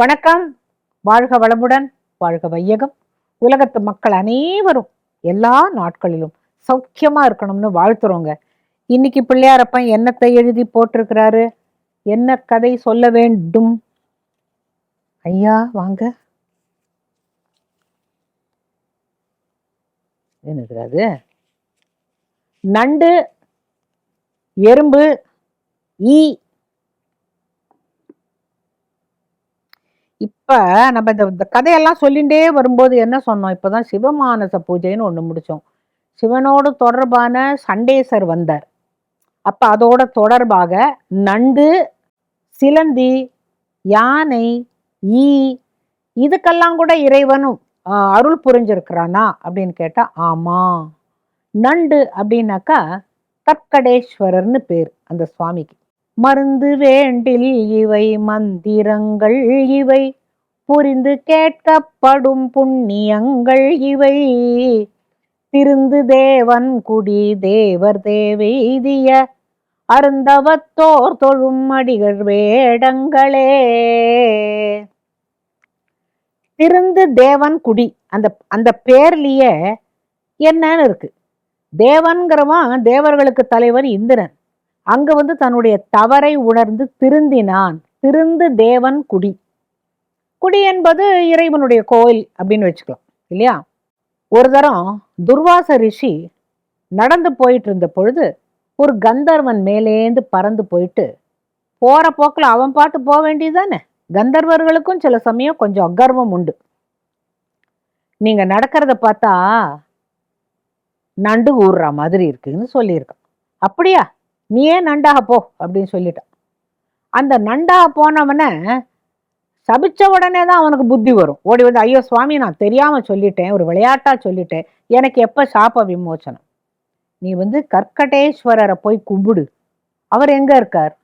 வணக்கம். வாழ்க வளமுடன் வாழ்க வையகம். உலகத்து மக்கள் அனைவரும் எல்லா நாட்களிலும் சௌக்கியமா இருக்கணும்னு வாழ்த்துறோங்க. இன்னைக்கு பிள்ளையாரப்பன் என்னத்தை எழுதி போட்டிருக்கிறாரு? என்ன கதை சொல்ல வேண்டும்? ஐயா வாங்க. என்னது நண்டு எறும்பு ஈ இப்ப நம்ம இந்த இந்த கதையெல்லாம் சொல்லிண்டே வரும்போது என்ன சொன்னோம்? இப்பதான் சிவமானச பூஜைன்னு ஒன்று முடிச்சோம். சிவனோடு தொடர்பான சண்டேசர் வந்தார். அப்ப அதோட தொடர்பாக நண்டு சிலந்தி யானை ஈ இதுக்கெல்லாம் கூட இறைவனும் அருள் புரிஞ்சிருக்கிறானா? அப்படின்னு கேட்டால் ஆமாம் நண்டு அப்படின்னாக்கா தற்கடேஸ்வரர்னு பேர் அந்த சுவாமிக்கு. மருந்து வேண்டில் இவை மந்திரங்கள் இவை. புரிந்து கேட்கப்படும் புண்ணியங்கள் இவை. திருந்து தேவன் குடி தேவர் தேவெய்திய. அருந்தவத்தோர் தொழும் அடிகள் வேடங்களே. திருந்து தேவன் குடி அந்த அந்த பேர்லயே என்னன்னு இருக்கு. தேவன்கிறவன் தேவர்களுக்கு தலைவன் இந்திரன். அங்க வந்து தன்னுடைய தவறை உணர்ந்து திருந்தினான். திருந்து தேவன் குடி. குடி என்பது இறைவனுடைய கோயில் அப்படின்னு வச்சுக்கலாம் இல்லையா? ஒரு தரம் துர்வாச ரிஷி நடந்து போயிட்டு இருந்த பொழுது ஒரு கந்தர்வன் மேலேந்து பறந்து போயிட்டு போற போக்கில் அவன் பாட்டு போக வேண்டியதுதானே? கந்தர்வர்களுக்கும் சில சமயம் கொஞ்சம் அகர்வம் உண்டு. நீங்க நடக்கிறத பார்த்தா நண்டு ஊறுற மாதிரி இருக்குன்னு சொல்லியிருக்கான். அப்படியா? நீ ஏன் நண்டாக போ அப்படின்னு சொல்லிட்டான். அந்த நண்டாக போனவனை சபிச்ச உடனே தான் அவனுக்கு புத்தி வரும். ஓடி வந்து ஐயோ சுவாமி நான் தெரியாமல் சொல்லிட்டேன் ஒரு விளையாட்டாக சொல்லிட்டேன். எனக்கு எப்போ சாப்ப விமோச்சனம்? நீ வந்து கற்கடேஸ்வரரை போய் கும்பிடு. அவர் எங்கே இருக்கார்?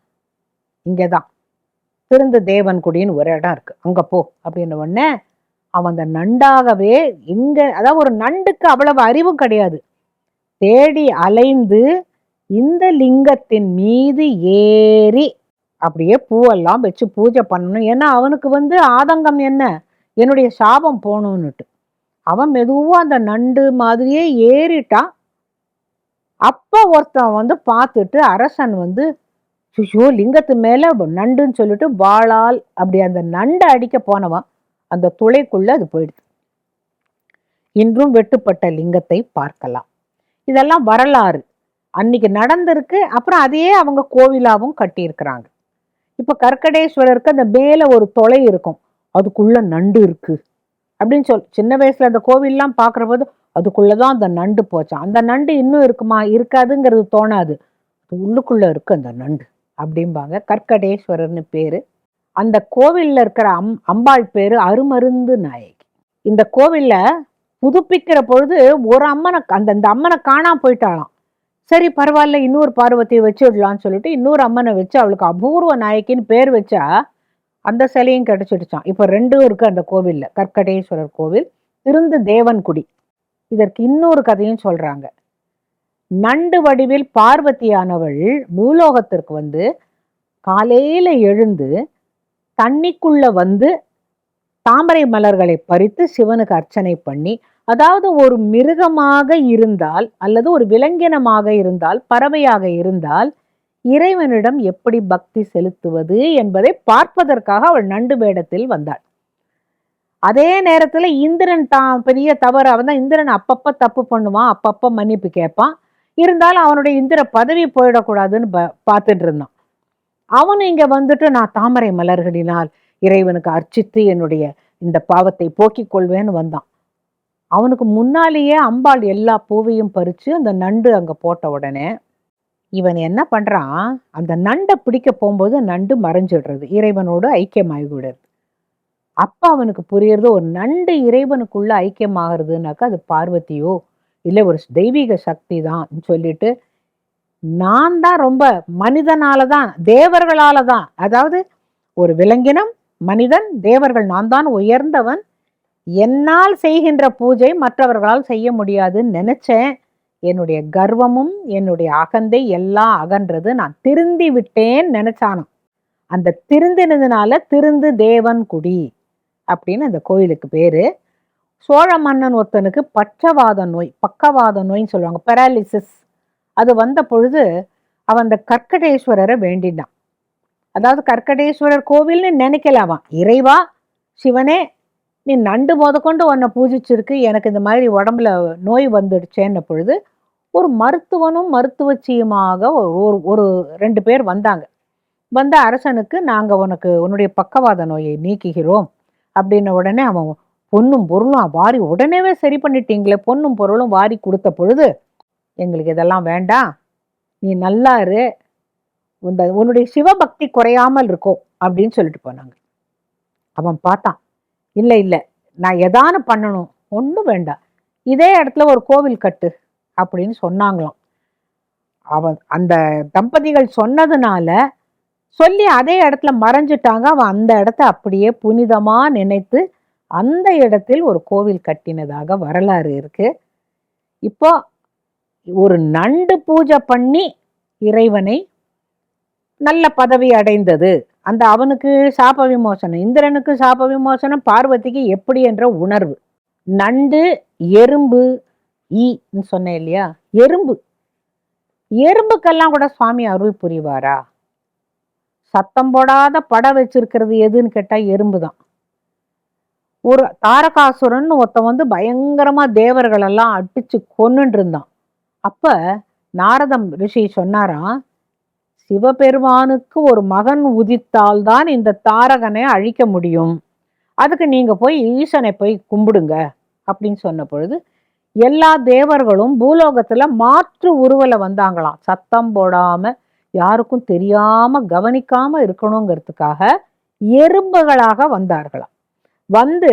இங்கே தான் திருந்து தேவன்குடின்னு ஒரு இடம் இருக்குது அங்கே போ. அப்படின்ன உடனே அவன் அந்த நண்டாகவே இங்கே அதாவது ஒரு நண்டுக்கு அவ்வளவு அறிவும் கிடையாது. தேடி அலைந்து இந்த லிங்கத்தின் மீது ஏறி அப்படியே பூவெல்லாம் வச்சு பூஜை பண்ணணும். ஏன்னா அவனுக்கு வந்து ஆதங்கம் என்ன? என்னுடைய சாபம் போகணுன்னுட்டு அவன் மெதுவாக அந்த நண்டு மாதிரியே ஏறிட்டான். அப்போ ஒருத்தன் வந்து பார்த்துட்டு அரசன் வந்து ஐயோ லிங்கத்து மேலே நண்டுன்னு சொல்லிட்டு வாளால் அப்படி அந்த நண்டை அடிக்க போனவன் அந்த துளைக்குள்ளே அது போயிடுது. இன்றும் வெட்டுப்பட்ட லிங்கத்தை பார்க்கலாம். இதெல்லாம் வரலாறு. அன்னைக்கு நடந்திருக்கு. அப்புறம் அதையே அவங்க கோவிலாகவும் கட்டியிருக்கிறாங்க. இப்போ கற்கடேஸ்வரருக்கு அந்த மேலே ஒரு தொலை இருக்கும். அதுக்குள்ள நண்டு இருக்கு. அப்படின்னு சொல் சின்ன வயசுல அந்த கோவில்லாம் பார்க்குற போது அதுக்குள்ளதான் அந்த நண்டு போச்சான் அந்த நண்டு இன்னும் இருக்குமா? இருக்காதுங்கிறது தோணாது. உள்ளுக்குள்ளே உள்ளுக்குள்ள இருக்கு அந்த நண்டு அப்படிம்பாங்க. கற்கடேஸ்வரர்னு பேரு. அந்த கோவில்ல இருக்கிற அம் அம்பாள் பேரு அருமருந்து நாயகி. இந்த கோவில்ல புதுப்பிக்கிற பொழுது ஒரு அம்மனை அந்த அந்த அம்மனை காணாம போயிட்டாலாம் சரி பரவாயில்ல இன்னொரு பார்வதியை வச்சு விடலான்னு சொல்லிட்டு இன்னொரு அம்மனை வச்சு அவளுக்கு அபூர்வ நாயக்கின்னு பேர் வச்சா அந்த சிலையும் கிடைச்சிடுச்சான் இப்போ ரெண்டும் இருக்கு அந்த கோவிலில். கற்கடேஸ்வரர் கோவில் திருந்து தேவன்குடி. இதற்கு இன்னொரு கதையும் சொல்றாங்க. நண்டு வடிவில் பார்வதியானவள் பூலோகத்திற்கு வந்து காலையில எழுந்து தண்ணிக்குள்ள வந்து தாமரை மலர்களை பறித்து சிவனுக்கு அர்ச்சனை பண்ணி அதாவது ஒரு மிருகமாக இருந்தால் அல்லது ஒரு விலங்கினமாக இருந்தால் பறவையாக இருந்தால் இறைவனிடம் எப்படி பக்தி செலுத்துவது என்பதை பார்ப்பதற்காக அவள் நண்டு வேடத்தில் வந்தாள். அதே நேரத்தில் இந்திரன் தான் பெரிய தவறு. அவன் தான் இந்திரன் அப்பப்போ தப்பு பண்ணுவான் அப்பப்போ மன்னிப்பு கேட்பான். இருந்தாலும் அவனுடைய இந்திர பதவி போயிடக்கூடாதுன்னு ப- பார்த்துட்டு இருந்தான். அவன் இங்கே வந்துட்டு நான் தாமரை மலர்களினால் இறைவனுக்கு அர்ச்சித்து என்னுடைய இந்த பாவத்தை போக்கிக் கொள்வேன்னு வந்தான். அவனுக்கு முன்னாலேயே அம்பாள் எல்லா பூவையும் பறித்து அந்த நண்டு அங்கே போட்ட உடனே இவன் என்ன பண்ணுறான் அந்த நண்டை பிடிக்க போகும்போது நண்டு மறைஞ்சிடுறது. இறைவனோடு ஐக்கியமாகிவிடுறது அப்போ அவனுக்கு புரியுறது ஒரு நண்டு இறைவனுக்குள்ள ஐக்கியமாகிறதுனாக்கா அது பார்வதியோ இல்லை ஒரு தெய்வீக சக்தி தான் சொல்லிட்டு நான் தான் ரொம்ப மனிதனால தான் தேவர்களால தான் அதாவது ஒரு விலங்கினம் மனிதன் தேவர்கள் நான் தான் உயர்ந்தவன் என்னால் செய்கின்ற பூஜை மற்றவர்களால் செய்ய முடியாதுன்னு நினைச்சேன். என்னுடைய கர்வமும் என்னுடைய அகந்தை எல்லாம் அகன்றது நான் திருந்தி விட்டேன் நினைச்சானாம். அந்த திருந்தினதுனால திருந்து தேவன் குடி அப்படின்னு அந்த கோயிலுக்கு பேரு. சோழ மன்னன் ஒருத்தனுக்கு பச்சவாத நோய் பக்கவாத நோய்ன்னு சொல்லுவாங்க பெராலிசிஸ் அது வந்த பொழுது அவன் அந்த கற்கடேஸ்வரரை வேண்டினான். அதாவது கற்கடேஸ்வரர் கோவில்னு நினைக்கல அவன். இறைவா சிவனே நீ நண்டு முதற்கொண்டு உன்னை பூஜிச்சிருக்கு எனக்கு இந்த மாதிரி உடம்புல நோய் வந்துடுச்சேன்ன பொழுது ஒரு மருத்துவனும் மருத்துவச்சியுமாக ஒரு ஒரு ரெண்டு பேர் வந்தாங்க. வந்த அரசனுக்கு நாங்கள் உனக்கு உன்னுடைய பக்கவாத நோயை நீக்குகிறோம் அப்படின்ன உடனே அவன் பொண்ணும் பொருளும் வாரி உடனேவே சரி பண்ணிட்டீங்களே பொண்ணும் பொருளும் வாரி கொடுத்த பொழுது எங்களுக்கு இதெல்லாம் வேண்டாம் நீ நல்லா இரு இந்த உன்னுடைய சிவபக்தி குறையாமல் இருக்கும் அப்படின்னு சொல்லிட்டு போனாங்க. அவன் பார்த்தான். இல்லை இல்லை. நான் எதானு பண்ணணும்? ஒன்றும் வேண்டாம். இதே இடத்துல ஒரு கோவில் கட்டு அப்படின்னு சொன்னாங்களாம். அவன் அந்த தம்பதிகள் சொன்னதுனால சொல்லி அதே இடத்துல மறைஞ்சிட்டாங்க. அவன் அந்த இடத்த அப்படியே புனிதமாக நினைத்து அந்த இடத்தில் ஒரு கோவில் கட்டினதாக வரலாறு இருக்கு. இப்போ ஒரு நண்டு பூஜை பண்ணி இறைவனை நல்ல பதவி அடைந்தது. அந்த அவனுக்கு சாப விமோசனம் இந்திரனுக்கு சாப விமோசனம் பார்வதிக்கு எப்படி என்ற உணர்வு. நண்டு எறும்பு ஈன்னு சொன்னேன் இல்லையா? எறும்பு. எறும்புக்கெல்லாம் கூட சுவாமி அருள் புரிவாரா? சத்தம் போடாத படம் வச்சிருக்கிறது எதுன்னு கேட்டால் எறும்பு தான். ஒரு தாரகாசுரன் ஒருத்தன் வந்து பயங்கரமாக தேவர்களெல்லாம் அடித்து கொன்னுட்டு இருந்தான். அப்போ நாரதம் ரிஷி சொன்னாராம் சிவபெருமானுக்கு ஒரு மகன் உதித்தால்தான் இந்த தாரகனை அழிக்க முடியும். அதுக்கு நீங்க போய் ஈசனை போய் கும்பிடுங்க அப்படின்னு சொன்ன பொழுது எல்லா தேவர்களும் பூலோகத்துல மாற்று உருவல வந்தாங்களாம். சத்தம் போடாம யாருக்கும் தெரியாம கவனிக்காம இருக்கணுங்கிறதுக்காக எறும்புகளாக வந்தார்களாம். வந்து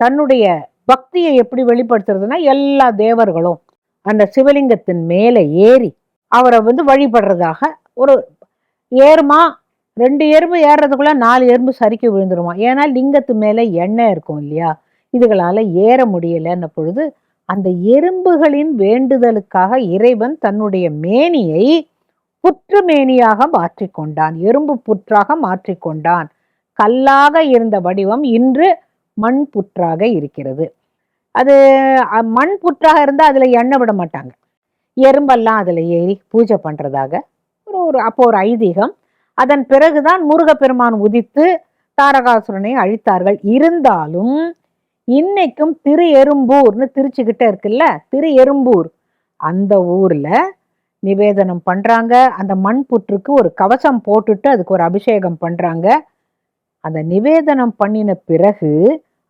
தன்னுடைய பக்தியை எப்படி வெளிப்படுத்துறதுன்னா எல்லா தேவர்களும் அந்த சிவலிங்கத்தின் மேலே ஏறி அவரை வந்து வழிபடுறதாக ஒரு ஏறுமா ரெண்டு எறும்பு ஏறுறதுக்குள்ள நாலு எறும்பு சறுக்கி விழுந்துருமா? ஏன்னா லிங்கத்து மேலே எண்ணெய் இருக்கும் இல்லையா? இதுகளால் ஏற முடியலன்ன பொழுது அந்த எறும்புகளின் வேண்டுதலுக்காக இறைவன் தன்னுடைய மேனியை புற்று மேனியாக மாற்றிக்கொண்டான் எறும்பு புற்றாக மாற்றிக்கொண்டான் கல்லாக இருந்த வடிவம் இன்று மண் புற்றாக இருக்கிறது. அது மண் புற்றாக இருந்தால் அதில் எண்ணெய் விட மாட்டாங்க. எறும்பெல்லாம் அதில் ஏறி பூஜை பண்ணுறதாக ஒரு அப்போ ஒரு ஐதீகம். அதன் பிறகுதான் முருகப்பெருமான் உதித்து தாரகாசுரனை அழித்தார்கள். இருந்தாலும் இன்னைக்கும் திரு எறும்பூர்னு திருச்சிக்கிட்ட இருக்குல்ல திரு எறும்பூர் அந்த ஊர்ல நிவேதனம் பண்றாங்க. அந்த மண் புற்றுக்கு ஒரு கவசம் போட்டுட்டு அதுக்கு ஒரு அபிஷேகம் பண்றாங்க. அந்த நிவேதனம் பண்ணின பிறகு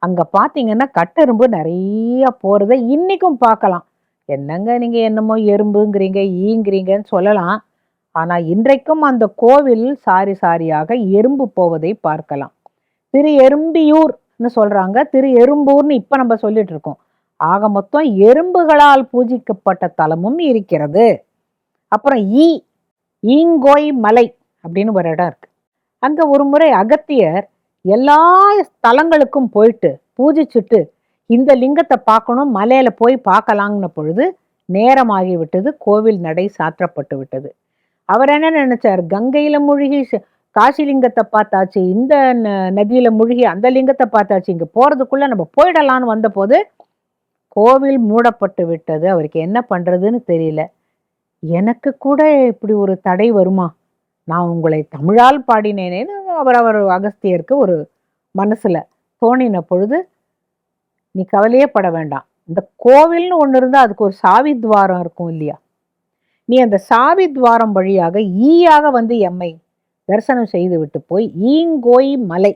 அங்க பாத்தீங்கன்னா கட்டெரும்பு நிறைய போறதை இன்னைக்கும் பார்க்கலாம் என்னங்க நீங்க என்னமோ எறும்புங்கிறீங்க ஈங்கிறீங்கன்னு சொல்லலாம். ஆனால் இன்றைக்கும் அந்த கோவில் சாரி சாரியாக எறும்பு போவதை பார்க்கலாம். திரு எறும்பியூர்னு சொல்றாங்க. திரு எறும்பூர்னு இப்ப நம்ம சொல்லிட்டு இருக்கோம். ஆக மொத்தம் எறும்புகளால் பூஜிக்கப்பட்ட தலமும் இருக்கிறது. அப்புறம் ஈ ஈங்கோய் மலை அப்படின்னு ஒரு இடம் இருக்கு. அங்க ஒரு முறை அகத்தியர் எல்லா ஸ்தலங்களுக்கும் போயிட்டு பூஜிச்சுட்டு இந்த லிங்கத்தை பார்க்கணும் மலையில போய் பார்க்கலாங்கின பொழுது நேரமாகி விட்டது கோவில் நடை சாற்றப்பட்டு விட்டது. அவர் என்ன நினைச்சார்? கங்கையில மூழ்கி காசி லிங்கத்தை பார்த்தாச்சு இந்த ந- நதியில மூழ்கி அந்த லிங்கத்தை பார்த்தாச்சு இங்க போறதுக்குள்ள நம்ம போயிடலான்னு வந்தபோது கோவில் மூடப்பட்டு விட்டது. அவருக்கு என்ன பண்றதுன்னு தெரியல. எனக்கு கூட இப்படி ஒரு தடை வருமா? நான் உங்களை தமிழால் பாடினேனேன்னு அவர் அவர் அகஸ்தியருக்கு ஒரு மனசுல தோணின பொழுது நீ கவலையே பட வேண்டாம். இந்த கோவில்னு ஒன்று இருந்தால் அதுக்கு ஒரு சாவி துவாரம் இருக்கும் இல்லையா? நீ அந்த சாவி துவாரம் வழியாக ஈயாக வந்து எம்மை தரிசனம் செய்து விட்டு போய் ஈங்கோய் மலை.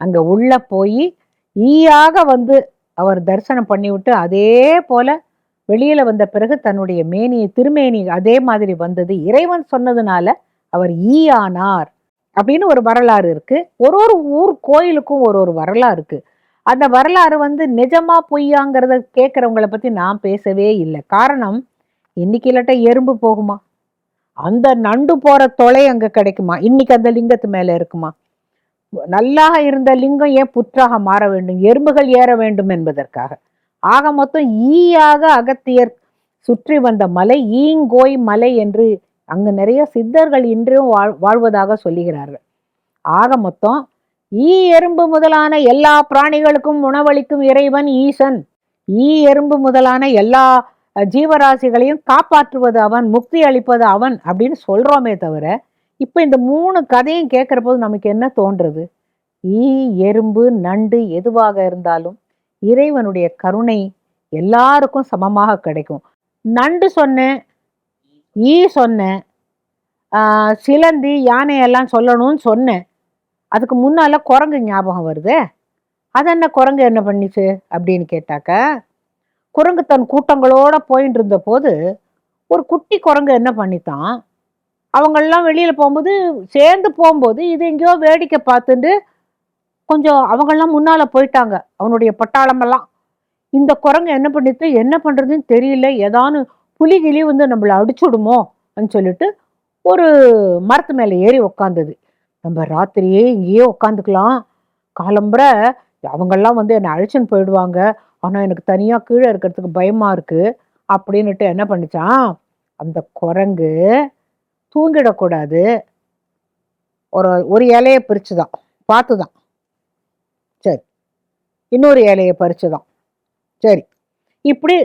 அங்க உள்ள போய் ஈயாக வந்து அவர் தரிசனம் பண்ணிவிட்டு அதே போல வெளியில வந்த பிறகு தன்னுடைய மேனியை திருமேனி அதே மாதிரி வந்தது. இறைவன் சொன்னதுனால அவர் ஈ ஆனார் அப்படின்னு ஒரு வரலாறு இருக்கு. ஒரு ஒரு ஊர் கோயிலுக்கும் ஒரு ஒரு வரலாறு இருக்கு. அந்த வரலாறு வந்து நிஜமா பொய்யாங்கிறத கேட்குறவங்களை பத்தி நான் பேசவே இல்லை. காரணம் இன்னைக்கு இல்லாட்ட எறும்பு போகுமா? அந்த நண்டு போற தொலை அங்க கிடைக்குமா? இன்னைக்கு அந்த லிங்கத்து மேல இருக்குமா? நல்லா இருந்த லிங்கம் ஏன் புற்றாக மாற வேண்டும்? எறும்புகள் ஏற வேண்டும் என்பதற்காக. ஆக மொத்தம் ஈயாக அகத்தியர் சுற்றி வந்த மலை ஈங்கோய் மலை என்று அங்கு நிறைய சித்தர்கள் இன்றும் வாழ் வாழ்வதாக சொல்லுகிறார்கள். ஆக மொத்தம் ஈ எறும்பு முதலான எல்லா பிராணிகளுக்கும் உணவளிக்கும் இறைவன் ஈசன். ஈ எறும்பு முதலான எல்லா ஜீவராசிகளையும் காப்பாற்றுவது அவன் முக்தி அளிப்பது அவன் அப்படின்னு சொல்கிறோமே தவிர இப்போ இந்த மூணு கதையும் கேட்குற போது நமக்கு என்ன தோன்றுறது? ஈ எறும்பு நண்டு எதுவாக இருந்தாலும் இறைவனுடைய கருணை எல்லாருக்கும் சமமாக கிடைக்கும். நண்டு சொன்னேன் ஈ சொன்னேன் சிலந்தி யானையெல்லாம் சொல்லணும்னு சொன்னேன். அதுக்கு முன்னால குரங்கு ஞாபகம் வருது? அது என்ன குரங்கு என்ன பண்ணிச்சு அப்படின்னு கேட்டாக்க குரங்கு தன் கூட்டங்களோட போயின்னு இருந்த போது ஒரு குட்டி குரங்கு என்ன பண்ணித்தான்? அவங்கெல்லாம் வெளியில் போகும்போது சேர்ந்து போகும்போது இது எங்கேயோ வேடிக்கை பார்த்துட்டு கொஞ்சம் அவங்கெல்லாம் முன்னால் போயிட்டாங்க அவனுடைய பட்டாளமெல்லாம். இந்த குரங்கு என்ன பண்ணிட்டு என்ன பண்ணுறதுன்னு தெரியல ஏதானு புலி கிளி வந்து நம்மளை அடிச்சுடுமோ அப்படின்னு சொல்லிட்டு ஒரு மரத்து மேலே ஏறி உக்காந்தது. நம்ம ராத்திரியே இங்கேயே உக்காந்துக்கலாம். காலம்புற அவங்கெல்லாம் வந்து என்னை அழைச்சின்னு போயிடுவாங்க ஆனால் எனக்கு தனியாக கீழே இருக்கிறதுக்கு பயமாக இருக்கு. அப்படின்னுட்டு என்ன பண்ணிச்சான் அந்த குரங்கு தூங்கிடக்கூடாது. ஒரு ஒரு இலையை பறித்து தான் பார்த்து தான் சரி. இன்னொரு இலையை பறித்து தான் சரி. இப்படி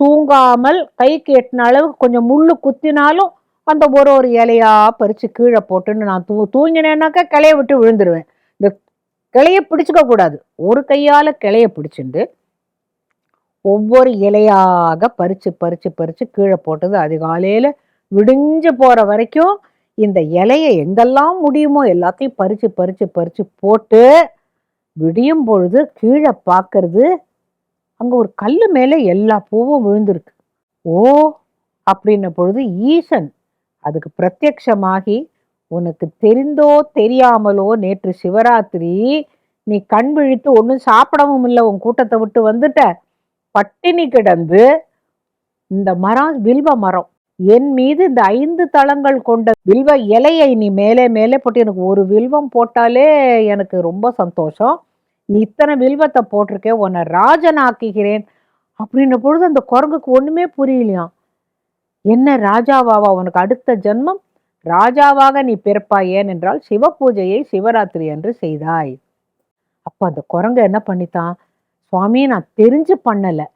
தூங்காமல் கைக்கு எட்டின அளவுக்கு கொஞ்சம் முள்ளு குத்தினாலும் அந்த ஒரு ஒரு இலையாக பறித்து கீழே போட்டுன்னு நான் தூ தூங்கினேன்னாக்கா கிளைய விட்டு விழுந்துருவேன். இந்த கிளைய பிடிச்சிக்க கூடாது ஒரு கையால் கிளைய பிடிச்சிட்டு ஒவ்வொரு இலையாக பறிச்சு பறித்து பறித்து கீழே போட்டது அதிகாலையில் விடிஞ்சு போகிற வரைக்கும் இந்த இலையை எங்கெல்லாம் முடியுமோ எல்லாத்தையும் பறித்து பறித்து பறித்து போட்டு விடியும் பொழுது கீழே பார்க்கறது அங்கே ஒரு கல் மேலே எல்லா பூவும் விழுந்திருக்கு. ஓ அப்படின்ன பொழுது ஈசன் அதுக்கு பிரத்யக்ஷமாகி உனக்கு தெரிந்தோ தெரியாமலோ நேற்று சிவராத்திரி நீ கண் விழித்து ஒன்றும் சாப்பிடவும் இல்லை உன் கூட்டத்தை விட்டு வந்துட்ட. பட்டினி கிடந்து இந்த மரம் வில்வ மரம். என் மீது இந்த ஐந்து தளங்கள் கொண்ட வில்வ இலையை நீ மேலே மேலே போட்டு எனக்கு ஒரு வில்வம் போட்டாலே எனக்கு ரொம்ப சந்தோஷம். நீ இத்தனை வில்வத்தை போட்டிருக்கே உன்னை ராஜனாக்குகிறேன் அப்படின்ன பொழுது அந்த குரங்குக்கு ஒண்ணுமே புரியலையாம் என்ன ராஜாவாவா உனக்கு அடுத்த ஜென்மம்? ராஜாவாக நீ பிறப்பாய் ஏனென்றால் சிவ பூஜையை சிவராத்திரி என்று செய்தாய். அப்போ அந்த குரங்கு என்ன பண்ணித்தான்? சுவாமி நான் தெரிஞ்சு பண்ணலை.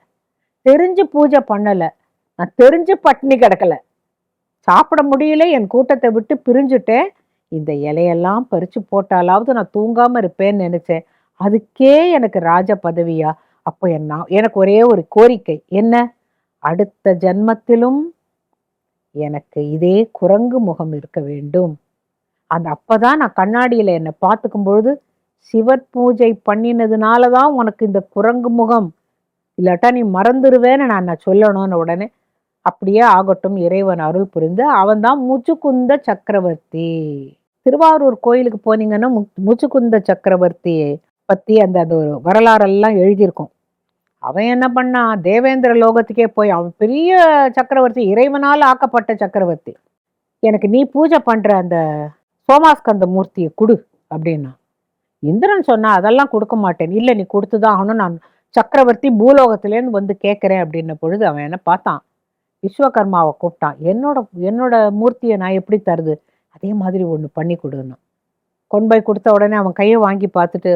தெரிஞ்சு பூஜை பண்ணலை. நான் தெரிஞ்சு பட்டினி கிடக்கல. சாப்பிட முடியல என் கூட்டத்தை விட்டு பிரிஞ்சுட்டேன். இந்த இலையெல்லாம் பறித்து போட்டாலாவது நான் தூங்காமல் இருப்பேன்னு நினச்சேன். அதுக்கே எனக்கு ராஜ பதவியா? அப்போ என்ன எனக்கு ஒரே ஒரு கோரிக்கை. என்ன? அடுத்த ஜென்மத்திலும் எனக்கு இதே குரங்கு முகம் இருக்க வேண்டும். அந்த அப்பதான் நான் கண்ணாடியில் என்னை பார்த்துக்கும் பொழுது சிவத் பூஜை பண்ணினதுனால தான் உனக்கு இந்த குரங்கு முகம். இல்லாட்டா நீ மறந்துடுவேன்னு நான் நான் சொல்லணும்னு உடனே அப்படியே ஆகட்டும் இறைவன் அருள் புரிந்து அவன்தான் முச்சுக்குந்த சக்கரவர்த்தி. திருவாரூர் கோயிலுக்கு போனீங்கன்னா மு- முச்சுக்குந்த சக்கரவர்த்தி பற்றி அந்த அந்த ஒரு வரலாறெல்லாம் எழுதியிருக்கும். அவன் என்ன பண்ணான் தேவேந்திர லோகத்துக்கே போய் அவன் பெரிய சக்கரவர்த்தி இறைவனால் ஆக்கப்பட்ட சக்கரவர்த்தி. எனக்கு நீ பூஜை பண்ணுற அந்த சோமாஸ்கந்த மூர்த்தியை கொடு அப்படின்னா. இந்திரன் சொன்னா அதெல்லாம் கொடுக்க மாட்டேன். இல்லை நீ கொடுத்துதான் ஆகணும் நான் சக்கரவர்த்தி பூலோகத்திலேருந்து வந்து கேட்குறேன் அப்படின்ன பொழுது அவன் என்ன பார்த்தான். விஸ்வகர்மாவை கூப்பிட்டான். என்னோட என்னோட மூர்த்தியை நான் எப்படி தருது? அதே மாதிரி ஒன்று பண்ணி கொடுணும் கொண்டு போய் கொடுத்த உடனே அவன் கையை வாங்கி பார்த்துட்டு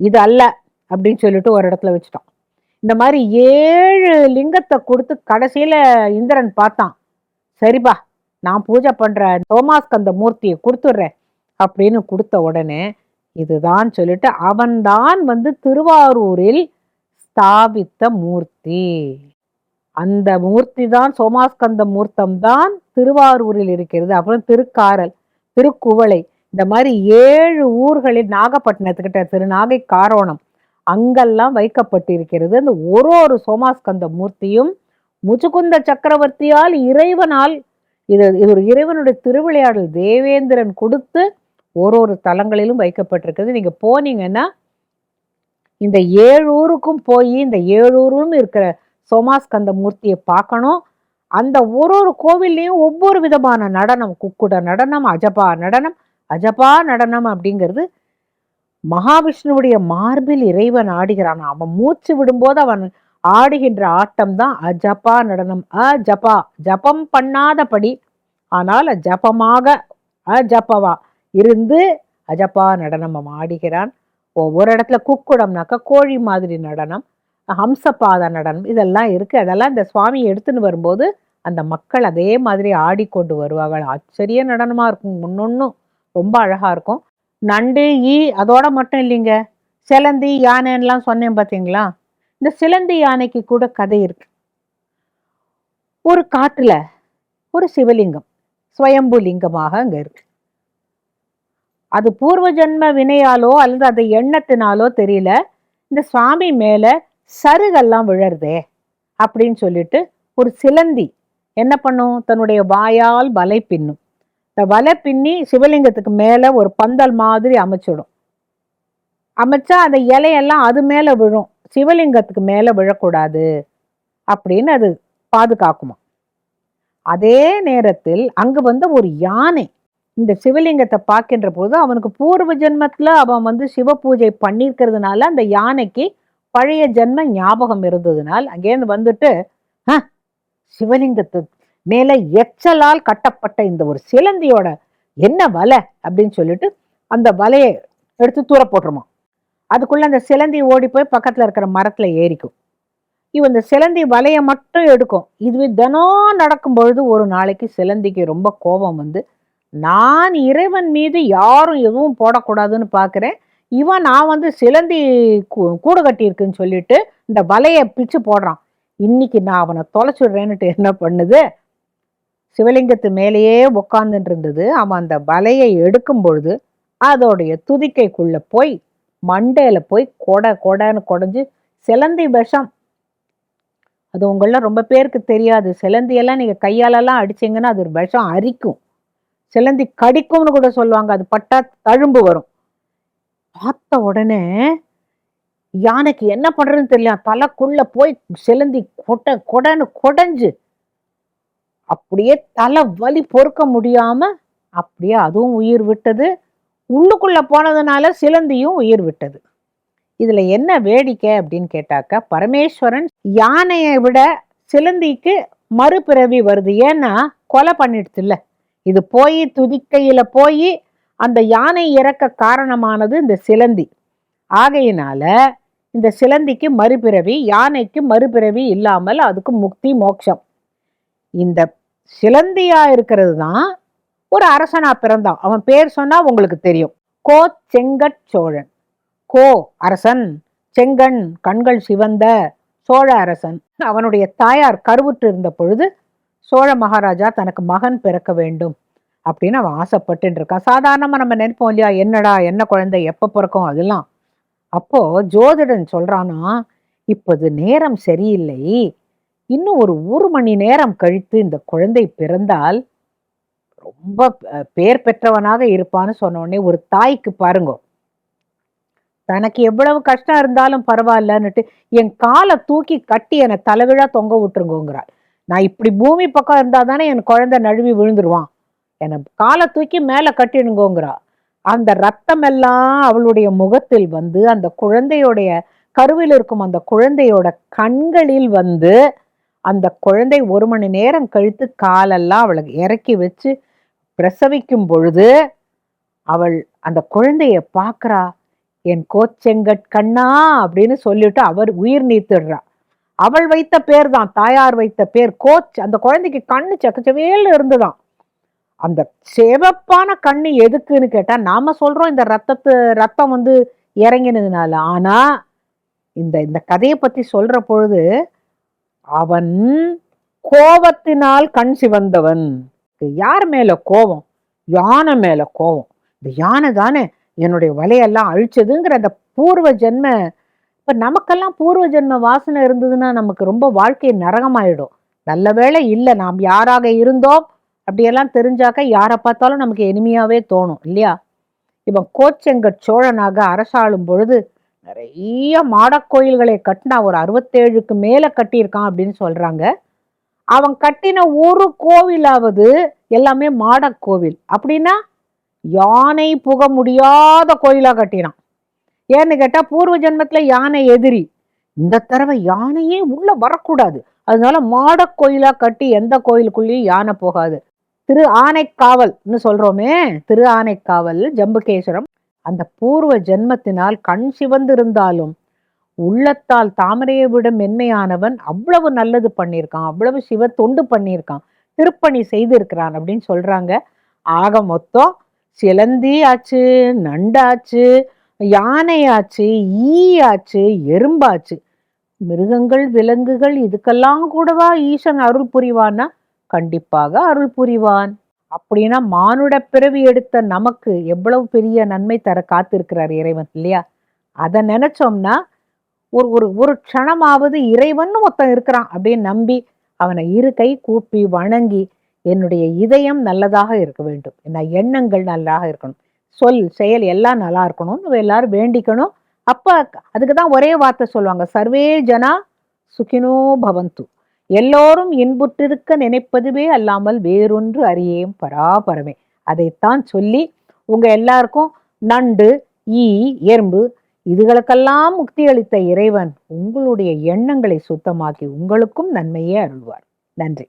இது அல்ல அப்படின்னு சொல்லிட்டு ஒரு இடத்துல வச்சுட்டான். இந்த மாதிரி ஏழு லிங்கத்தை கொடுத்து கடைசியில் இந்திரன் பார்த்தான். சரிப்பா நான் பூஜை பண்ணுற தோமாஸ்கந்த மூர்த்தியை கொடுத்துட்றேன் அப்படின்னு கொடுத்த உடனே இதுதான் சொல்லிட்டு அவன்தான் வந்து திருவாரூரில் ஸ்தாபித்த மூர்த்தி. அந்த மூர்த்தி தான் சோமாஸ்கந்த மூர்த்தம் தான் திருவாரூரில் இருக்கிறது. அப்புறம் திருக்காரல் திருக்குவளை இந்த மாதிரி ஏழு ஊர்களில் நாகப்பட்டினத்துக்கிட்ட திருநாகை காரோணம் அங்கெல்லாம் வைக்கப்பட்டிருக்கிறது. அந்த ஒரு ஒரு சோமாஸ்கந்த மூர்த்தியும் முச்சுக்குந்த சக்கரவர்த்தியால் இறைவனால் இது இது ஒரு இறைவனுடைய திருவிளையாடல் தேவேந்திரன் கொடுத்து ஒரு ஒரு தலங்களிலும் வைக்கப்பட்டிருக்கிறது. நீங்க போனீங்கன்னா இந்த ஏழு ஊருக்கும் போய் இந்த ஏழூரும் இருக்கிற சோமாஸ்கந்த மூர்த்தியை பார்க்கணும். அந்த ஒரு ஒரு கோவில்லையும் ஒவ்வொரு விதமான நடனம் குக்குட நடனம் அஜபா நடனம் அஜபா நடனம் அப்படிங்கிறது. மகாவிஷ்ணுவுடைய மார்பில் இறைவன் ஆடுகிறான். அவன் மூச்சு விடும்போது அவன் ஆடுகின்ற ஆட்டம் தான் அஜபா நடனம். அஜபா ஜபம் பண்ணாதபடி. ஆனால் ஜபமாக அஜபவா. இருந்து அஜப்பா நடனம் அவன் ஆடுகிறான். ஒவ்வொரு இடத்துல குக்குடம்னாக்கா கோழி மாதிரி நடனம் ஹம்சபாத நடனம் இதெல்லாம் இருக்குது அதெல்லாம் இந்த சுவாமி எடுத்துன்னு வரும்போது அந்த மக்கள் அதே மாதிரி ஆடிக்கொண்டு வருவார்கள். ஆச்சரிய நடனமாக இருக்கும். முன்னொன்னும் ரொம்ப அழகாக இருக்கும். நண்டு ஈ அதோட மட்டும் இல்லைங்க. சிலந்தி யானைன்னெலாம் சொன்னேன் பார்த்தீங்களா இந்த சிலந்தி யானைக்கு கூட கதை இருக்கு. ஒரு காட்டில் ஒரு சிவலிங்கம் ஸ்வயம்பு லிங்கமாக அங்கே இருக்கு. அது பூர்வ ஜென்ம வினையாலோ அல்லது அது எண்ணத்தினாலோ தெரியல. இந்த சுவாமி மேலே சருகெல்லாம் விழருதே அப்படின்னு சொல்லிட்டு ஒரு சிலந்தி என்ன பண்ணும்? தன்னுடைய வாயால் வலை பின்னும். இந்த வலை பின்னி சிவலிங்கத்துக்கு மேலே ஒரு பந்தல் மாதிரி அமைச்சிடும். அமைச்சா அந்த இலையெல்லாம் அது மேலே விழும். சிவலிங்கத்துக்கு மேலே விழக்கூடாது அப்படின்னு அது பாதுகாக்குமா அதே நேரத்தில் அங்கு வந்து ஒரு யானை இந்த சிவலிங்கத்தை பார்க்கின்ற போது அவனுக்கு பூர்வ ஜென்மத்தில் அவன் வந்து சிவ பூஜை பண்ணியிருக்கிறதுனால அந்த யானைக்கு பழைய ஜென்ம ஞாபகம் இருந்ததுனால் அங்கேருந்து வந்துட்டு சிவலிங்கத்து மேலே எச்சலால் கட்டப்பட்ட இந்த ஒரு சிலந்தியோட என்ன வலை? அப்படின்னு சொல்லிட்டு அந்த வலையை எடுத்து தூர போட்டுருமா. அதுக்குள்ளே அந்த சிலந்தி ஓடி போய் பக்கத்தில் இருக்கிற மரத்தில் ஏறிக்கும். இவன் இந்த சிலந்தி வலையை மட்டும் எடுக்கும். இதுவே தினம் நடக்கும் பொழுது ஒரு நாளைக்கு சிலந்திக்கு ரொம்ப கோபம் வந்து நான் இறைவன் மீது யாரும் எதுவும் போடக்கூடாதுன்னு பார்க்குறேன். இவன் நான் வந்து சிலந்தி கூ- கூடு கட்டியிருக்குன்னு சொல்லிட்டு இந்த வலையை பிச்சு போடுறான். இன்னைக்கு நான் அவனை தொலைச்சுடுறேன்னுட்டு என்ன பண்ணுது? சிவலிங்கத்து மேலேயே உட்காந்துட்டு இருந்தது அவன் அந்த வலையை எடுக்கும் பொழுது அதோடைய துதிக்கைக்குள்ளே போய் மண்டையில் போய் கொடை கொடைன்னு குடஞ்சி சிலந்தி விஷம். அது உங்கள ரொம்ப பேருக்கு தெரியாது. சிலந்தியெல்லாம் நீங்கள் கையாலெல்லாம் அடிச்சிங்கன்னா அது ஒரு விஷம் அரிக்கும். சிலந்தி கடிக்கும்னு கூட சொல்லுவாங்க. அது பட்டா தழும்பு வரும். பார்த்த உடனே யானைக்கு என்ன பண்றதுன்னு தெரியல. தலைக்குள்ள போய் சிலந்தி கொட்ட கொடனு கொடைஞ்சு அப்படியே தலை வலி பொறுக்க முடியாம அப்படியே அதுவும் உயிர் விட்டது. உள்ளுக்குள்ள போனதுனால சிலந்தியும் உயிர் விட்டது. இதுல என்ன வேடிக்கை அப்படின்னு கேட்டாக்கா பரமேஸ்வரன் யானையை விட சிலந்திக்கு மறுபிறவி வருது. ஏன்னா கொலை பண்ணிடுச்சு இல்லை இது போய் துதிக்கையில போய் அந்த யானை இறக்க காரணமானது இந்த சிலந்தி. ஆகையினால இந்த சிலந்திக்கு மறுபிறவி யானைக்கு மறுபிறவி இல்லாமல் அதுக்கு முக்தி மோட்சம். இந்த சிலந்தியா இருக்கிறது தான் ஒரு அரசனா பிறந்தான். அவன் பேர் சொன்னா உங்களுக்கு தெரியும். கோ செங்கட் சோழன். கோ அரசன் செங்கண் கண்கள் சிவந்த சோழ அரசன். அவனுடைய தாயார் கருவுற்று இருந்த பொழுது சோழ மகாராஜா தனக்கு மகன் பிறக்க வேண்டும் அப்படின்னு அவன் ஆசைப்பட்டு இருக்கான். சாதாரணமாக நம்ம நினைப்போம் இல்லையா? என்னடா என்ன குழந்தை எப்போ பிறக்கும்? அதெல்லாம். அப்போ ஜோதிடன் சொல்றானா இப்போது நேரம் சரியில்லை. இன்னும் ஒரு ஒரு மணி நேரம் கழித்து இந்த குழந்தை பிறந்தால் ரொம்ப பேர் பெற்றவனாக இருப்பான்னு சொன்ன உடனே ஒரு தாய்க்கு பாருங்க. தனக்கு எவ்வளவு கஷ்டம் இருந்தாலும் பரவாயில்லன்னுட்டு என் காலை தூக்கி கட்டி என்னை தலைவிழா தொங்க விட்டுருங்கோங்கிறாள். நான் இப்படி பூமி பக்கம் இருந்தால் தானே என் குழந்தை நழுவி விழுந்துருவான். என்னை காலை தூக்கி மேலே கட்டிடுங்கோங்கிறா. அந்த ரத்தம் எல்லாம் அவளுடைய முகத்தில் வந்து அந்த குழந்தையுடைய கருவில் இருக்கும் அந்த குழந்தையோட கண்களில் வந்து அந்த குழந்தை ஒரு மணி நேரம் கழித்து காலெல்லாம் அவளுக்கு இறக்கி வச்சு பிரசவிக்கும் பொழுது அவள் அந்த குழந்தைய பார்க்குறா. என் கோச்செங்கட் கண்ணா அப்படின்னு சொல்லிட்டு அவர் உயிர் நீத்துடுறா. அவள் வைத்த பேர் தான் தாயார் வைத்த பேர் கோச் அந்த குழந்தைக்கு கண்ணு சக்கச்சவேல் இருந்துதான். அந்த சிவப்பான கண்ணு எதுக்குன்னு கேட்டா நாம சொல்றோம் இந்த ரத்தத்து ரத்தம் வந்து இறங்கினதுனால. ஆனா இந்த இந்த கதையை பத்தி சொல்ற பொழுது அவன் கோபத்தினால் கண் சிவந்தவன். யார் மேல கோபம்? யானை மேல கோபம். இந்த யானை தானே என்னுடைய வலையெல்லாம் அழிச்சதுங்கிற அந்த பூர்வ ஜென்ம இப்ப நமக்கெல்லாம் பூர்வ ஜென்ம வாசனை இருந்ததுன்னா நமக்கு ரொம்ப வாழ்க்கை நரகமாயிடும். நல்ல வேளை இல்லை நாம் யாராக இருந்தோம் அப்படியெல்லாம் தெரிஞ்சாக்க யாரை பார்த்தாலும் நமக்கு இனிமையாவே தோணும் இல்லையா? இவன் கோச்செங்க சோழனாக அரசாளும் பொழுது நிறைய மாடக்கோயில்களை கட்டினா ஒரு அறுபத்தேழுக்கு மேலே கட்டியிருக்கான் அப்படின்னு சொல்றாங்க. அவன் கட்டின ஒரு கோவிலாவது எல்லாமே மாடக்கோவில் அப்படின்னா யானை புக முடியாத கோயிலாக கட்டினான். ஏன்னு கேட்டால் பூர்வ ஜென்மத்துல யானை எதிரி. இந்த தடவை யானையே உள்ள வரக்கூடாது. அதனால மாடக் கோயிலா கட்டி எந்த கோயிலுக்குள்ளேயும் யானை போகாது. திரு ஆனைக்காவல்னு சொல்றோமே திரு ஆனைக்காவல் ஜம்புகேஸ்வரம் அந்த பூர்வ ஜென்மத்தினால் கண் சிவந்திருந்தாலும் உள்ளத்தால் தாமரையை விட மென்மையானவன் அவ்வளவு நல்லது பண்ணியிருக்கான் அவ்வளவு சிவ தொண்டு பண்ணியிருக்கான் திருப்பணி செய்திருக்கிறான் அப்படின்னு சொல்றாங்க. ஆக மொத்தம் சிலந்தி ஆச்சு நண்டாச்சு யானையாச்சு ஈ ஆச்சு எறும்பாச்சு. மிருகங்கள் விலங்குகள் இதுக்கெல்லாம் கூடவா ஈசன் அருள் புரிவான்னா கண்டிப்பாக அருள் புரிவான். அப்படின்னா மானுட பிறவி எடுத்த நமக்கு எவ்வளவு பெரிய நன்மை தர காத்திருக்கிறார் இறைவன் இல்லையா? அதை நினைச்சோம்னா ஒரு ஒரு ஒரு க்ஷணமாவது இறைவன் ஒருத்தன் இருக்கிறான் அப்படின்னு நம்பி அவனை இரு கை கூப்பி வணங்கி என்னுடைய இதயம் நல்லதாக இருக்க வேண்டும். என்ன எண்ணங்கள் நல்லாக இருக்கணும். சொல் செயல் எல்லாம் நல்லா இருக்கணும்னு எல்லாரும் வேண்டிக்கணும். அப்ப அதுக்கு தான் ஒரே வார்த்தை சொல்லுவாங்க. சர்வே ஜனா சுகினோ பவந்து. எல்லோரும் இன்புற்றிருக்க நினைப்பதுவே அல்லாமல் வேறொன்று அறியேம் பராபரமே. அதைத்தான் சொல்லி உங்க எல்லாருக்கும் நண்டு ஈ எறும்பு இதுகளுக்கெல்லாம் முக்தி அளித்த இறைவன் உங்களுடைய எண்ணங்களை சுத்தமாக்கி உங்களுக்கும் நன்மையே அருள்வார். நன்றி.